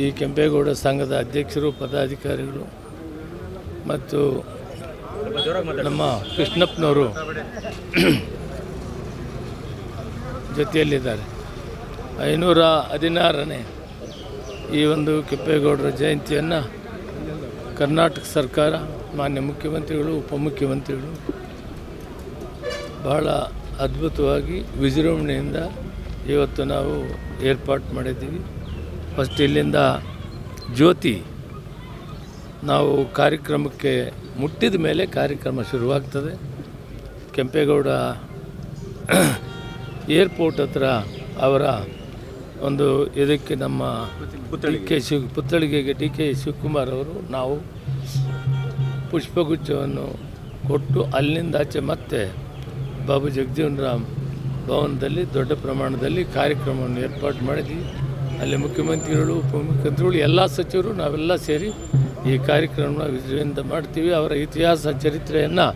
ಈ ಕೆಂಪೇಗೌಡ ಸಂಘದ ಅಧ್ಯಕ್ಷರು, ಪದಾಧಿಕಾರಿಗಳು ಮತ್ತು ನಮ್ಮ ಕೃಷ್ಣಪ್ಪನವರು ಜೊತೆಯಲ್ಲಿದ್ದಾರೆ. ಐನೂರ ಹದಿನಾರನೇ ಈ ಒಂದು ಕೆಂಪೇಗೌಡರ ಜಯಂತಿಯನ್ನು ಕರ್ನಾಟಕ ಸರ್ಕಾರ, ಮಾನ್ಯ ಮುಖ್ಯಮಂತ್ರಿಗಳು, ಉಪಮುಖ್ಯಮಂತ್ರಿಗಳು ಬಹಳ ಅದ್ಭುತವಾಗಿ ವಿಜೃಂಭಣೆಯಿಂದ ಇವತ್ತು ನಾವು ಏರ್ಪಾಟ್ ಮಾಡಿದ್ದೀವಿ. ಫಸ್ಟ್ ಇಲ್ಲಿಂದ ಜ್ಯೋತಿ ನಾವು ಕಾರ್ಯಕ್ರಮಕ್ಕೆ ಮುಟ್ಟಿದ ಮೇಲೆ ಕಾರ್ಯಕ್ರಮ ಶುರುವಾಗ್ತದೆ. ಕೆಂಪೇಗೌಡ ಏರ್ಪೋರ್ಟ್ ಹತ್ರ ಅವರ ಒಂದು ಇದಕ್ಕೆ ನಮ್ಮ ಡಿ ಕೆ ಶಿವ್, ಪುತ್ಥಳಿಗೆಗೆ ಡಿ ಕೆ ಶಿವಕುಮಾರ್ ಅವರು ನಾವು ಪುಷ್ಪಗುಚ್ಛವನ್ನು ಕೊಟ್ಟು ಅಲ್ಲಿಂದ ಆಚೆ ಮತ್ತೆ ಬಾಬು ಜಗಜೀವನ್ ರಾಮ್ ಭವನದಲ್ಲಿ ದೊಡ್ಡ ಪ್ರಮಾಣದಲ್ಲಿ ಕಾರ್ಯಕ್ರಮವನ್ನು ಏರ್ಪಾಡು ಮಾಡಿದ್ವಿ. ಅಲ್ಲಿ ಮುಖ್ಯಮಂತ್ರಿಗಳು ಉಪಮುಖ್ಯಮಂತ್ರಿಗಳು ಎಲ್ಲ ಸಚಿವರು ನಾವೆಲ್ಲ ಸೇರಿ ಈ ಕಾರ್ಯಕ್ರಮವನ್ನು ವಿಜಯದಿಂದ ಮಾಡ್ತೀವಿ. ಅವರ ಇತಿಹಾಸ, ಚರಿತ್ರೆಯನ್ನು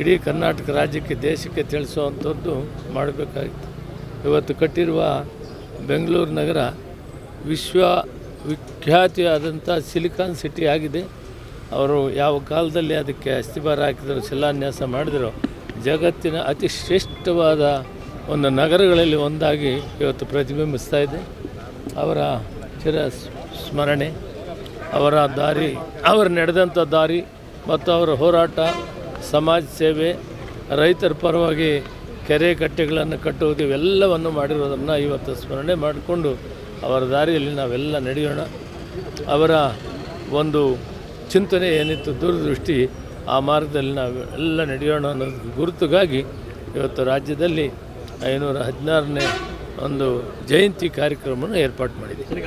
ಇಡೀ ಕರ್ನಾಟಕ ರಾಜ್ಯಕ್ಕೆ, ದೇಶಕ್ಕೆ ತಿಳಿಸುವಂಥದ್ದು ಮಾಡಬೇಕಾಗಿತ್ತು. ಇವತ್ತು ಕಟ್ಟಿರುವ ಬೆಂಗಳೂರು ನಗರ ವಿಶ್ವ ವಿಖ್ಯಾತಿಯಾದಂಥ ಸಿಲಿಕಾನ್ ಸಿಟಿ ಆಗಿದೆ. ಅವರು ಯಾವ ಕಾಲದಲ್ಲಿ ಅದಕ್ಕೆ ಅಸ್ಥಿಭಾರ ಹಾಕಿದ್ರು, ಶಿಲಾನ್ಯಾಸ ಮಾಡಿದ್ರು, ಜಗತ್ತಿನ ಅತಿ ಶ್ರೇಷ್ಠವಾದ ಒಂದು ನಗರಗಳಲ್ಲಿ ಒಂದಾಗಿ ಇವತ್ತು ಪ್ರತಿಬಿಂಬಿಸ್ತಾ ಇದೆ. ಅವರ ಚಿರ ಸ್ಮರಣೆ, ಅವರ ದಾರಿ, ಅವರು ನಡೆದಂಥ ದಾರಿ ಮತ್ತು ಅವರ ಹೋರಾಟ, ಸಮಾಜ ಸೇವೆ, ರೈತರ ಪರವಾಗಿ ಕೆರೆ ಕಟ್ಟೆಗಳನ್ನು ಕಟ್ಟುವುದು ಇವೆಲ್ಲವನ್ನು ಮಾಡಿರೋದನ್ನು ಇವತ್ತು ಸ್ಮರಣೆ ಮಾಡಿಕೊಂಡು ಅವರ ದಾರಿಯಲ್ಲಿ ನಾವೆಲ್ಲ ನಡೆಯೋಣ. ಅವರ ಒಂದು ಚಿಂತನೆ ಏನಿತ್ತು, ದೂರದೃಷ್ಟಿ ಆ ಮಾರ್ಗದಲ್ಲಿ ನಾವೆಲ್ಲ ನಡೆಯೋಣ ಅನ್ನೋದು ಗುರುತುಗಾಗಿ ಇವತ್ತು ರಾಜ್ಯದಲ್ಲಿ ಐನೂರ ಹದಿನಾರನೇ ಒಂದು ಜಯಂತಿ ಕಾರ್ಯಕ್ರಮವನ್ನು ಏರ್ಪಾಡು ಮಾಡಿದ್ದೀವಿ